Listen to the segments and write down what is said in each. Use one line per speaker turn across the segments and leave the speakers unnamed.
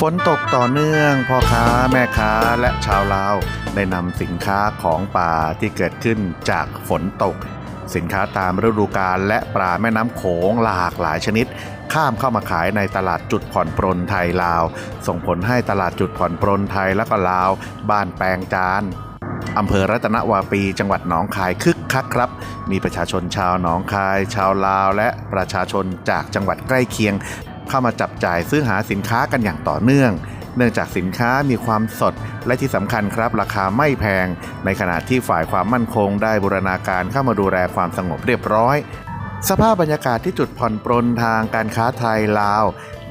ฝนตกต่อเนื่องพ่อค้าแม่ค้าและชาวลาวได้นำสินค้าของป่าที่เกิดขึ้นจากฝนตก สินค้าตามฤดูกาลและปลาแม่น้ำโขงหลากหลายชนิด ข้ามเข้ามาขายในตลาดจุดผ่อนปรนไทยลาว ส่งผลให้ตลาดจุดผ่อนปรนไทยและก็ลาว บ้านแปลงจาน อำเภอรัตนวาปี จังหวัดหนองคายคึกคักครับ มีประชาชนชาวหนองคาย ชาวลาว และประชาชนจากจังหวัดใกล้เคียง เข้ามาจับจ่ายซื้อหาสินค้ากันอย่างต่อเนื่อง เนื่องจากสินค้ามีความสดและที่สำคัญครับ ราคาไม่แพง ในขณะที่ฝ่ายความมั่นคงได้บูรณาการเข้ามาดูแลความสงบเรียบร้อยสภาพบรรยากาศที่จุดผ่อนปรนทางการค้าไทยลาว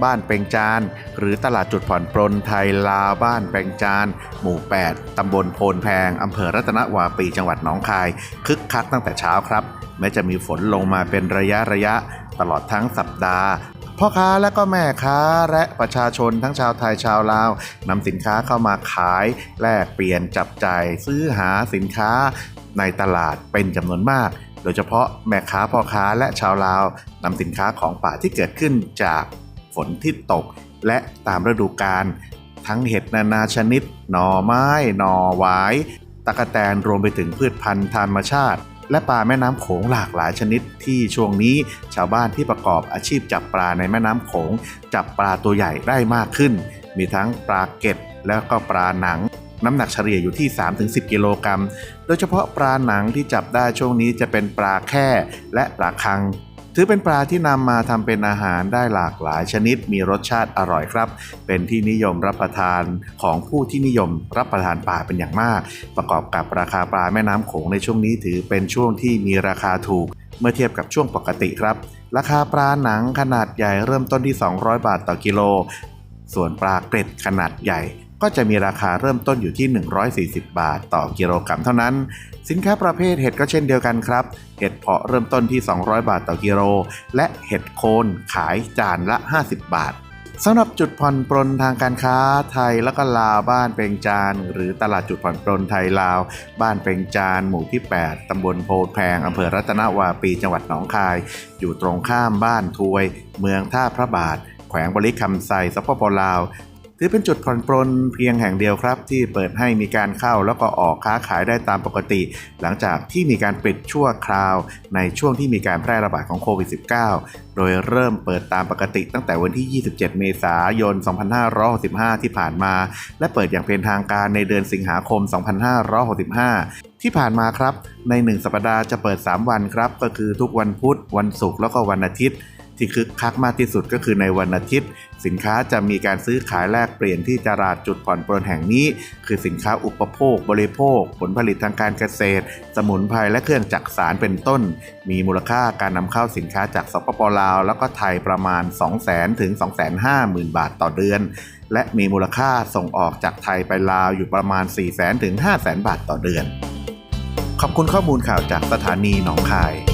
บ้านเปงจาน หรือตลาดจุดผ่อนปรนไทยลาวบ้านเปงจาน หมู่ 8 ตำบลโพนแพง อำเภอรัตนวาปีจังหวัดหนองคาย คึกคักตั้งแต่เช้าครับ แม้จะมีฝนลงมาเป็นระยะระยะตลอดทั้งสัปดาห์พ่อค้าและก็แม่ค้าและประชาชนทั้งชาวไทยชาวลาวนำสินค้าเข้ามาขาย แลกเปลี่ยนจับจ่ายซื้อหาสินค้าในตลาดเป็นจำนวนมาก โดยเฉพาะแม่ค้าพ่อค้าและชาวลาวนำสินค้าของป่าที่เกิดขึ้นจาก ฝนที่ตก และตามฤดูกาลทั้งเห็ดนานาชนิด หน่อไม้ หน่อหวาย ตะกแตนรวมไปถึงพืชพันธุ์ธรรมชาติ และปลาแม่น้ำโขงหลากหลายชนิด ที่ช่วงนี้ชาวบ้านที่ประกอบอาชีพจับปลาในแม่น้ำโขง จับปลาตัวใหญ่ได้มากขึ้น มีทั้งปลาเก็ดแล้วก็ปลาหนังน้ำหนักเฉลี่ยอยู่ที่ 3-10 กิโลกรัม โดยเฉพาะปลาหนังที่จับได้ช่วงนี้จะเป็นปลาแค่และปลาคัง ถือเป็นปลาที่นำมาทำเป็นอาหารได้หลากหลายชนิดมีรสชาติอร่อยครับ เป็นที่นิยมรับประทานของผู้ที่นิยมรับประทานปลาเป็นอย่างมาก ประกอบกับราคาปลาแม่น้ำโขงในช่วงนี้ถือเป็นช่วงที่มีราคาถูก เมื่อเทียบกับช่วงปกติครับ ราคาปลาหนังขนาดใหญ่เริ่มต้นที่ 200 บาทต่อกิโล ส่วนปลาเกร็ดขนาดใหญ่ ก็จะมีราคาเริ่มต้นอยู่ที่ 140 บาท ต่อกิโลกรัมเท่านั้น สินค้าประเภทเห็ดก็เช่นเดียวกันครับ เห็ดเพาะเริ่มต้นที่ 200 บาทต่อกิโล และเห็ดโคนขายจานละ 50 บาทสำหรับจุดผ่อนปรนทางการค้าไทยแล้วก็ลาวบ้านเปงจาน หรือตลาดจุดผ่อนปรนไทยลาว บ้านเปงจานหมู่ที่ 8 ตำบลโพแพงอำเภอรัตนวาปีจังหวัดหนองคาย อยู่ตรงข้ามบ้านทวย เมืองท่าพระบาท แขวงบริคำไซสปปลาว ถือเป็นจุดผ่อนปรนเพียงแห่งเดียวครับ ที่เปิดให้มีการเข้าแล้วก็ออกค้าขายได้ตามปกติ หลังจากที่มีการปิดชั่วคราว ในช่วงที่มีการแพร่ระบาดของโควิด -19 โดยเริ่มเปิดตามปกติตั้งแต่วันที่ 27 เมษายน 2565 ที่ผ่านมา และเปิดอย่างเป็นทางการในเดือนสิงหาคม 2565ที่ผ่านมาครับ ใน 1 สัปดาห์จะเปิด 3 วันครับ ก็คือทุกวันพุธ วันศุกร์แล้วก็วันอาทิตย์ ที่คึกคักมากที่สุดก็คือในวันอาทิตย์ สินค้าจะมีการซื้อขายแลกเปลี่ยนที่ตลาดจุดผ่อนปรนแห่งนี้ คือสินค้าอุปโภค บริโภค ผลผลิตทางการเกษตร สมุนไพรและเครื่องจักสารเป็นต้น มีมูลค่าการนำเข้าสินค้าจากสปปลาว แล้วก็ไทยประมาณ 200,000ถึง250,000 บาทต่อเดือน และมีมูลค่าส่งออกจากไทยไปลาวอยู่ประมาณ 400,000ถึง500,000 บาทต่อเดือน ขอบคุณข้อมูลข่าวจากสถานีหนองคาย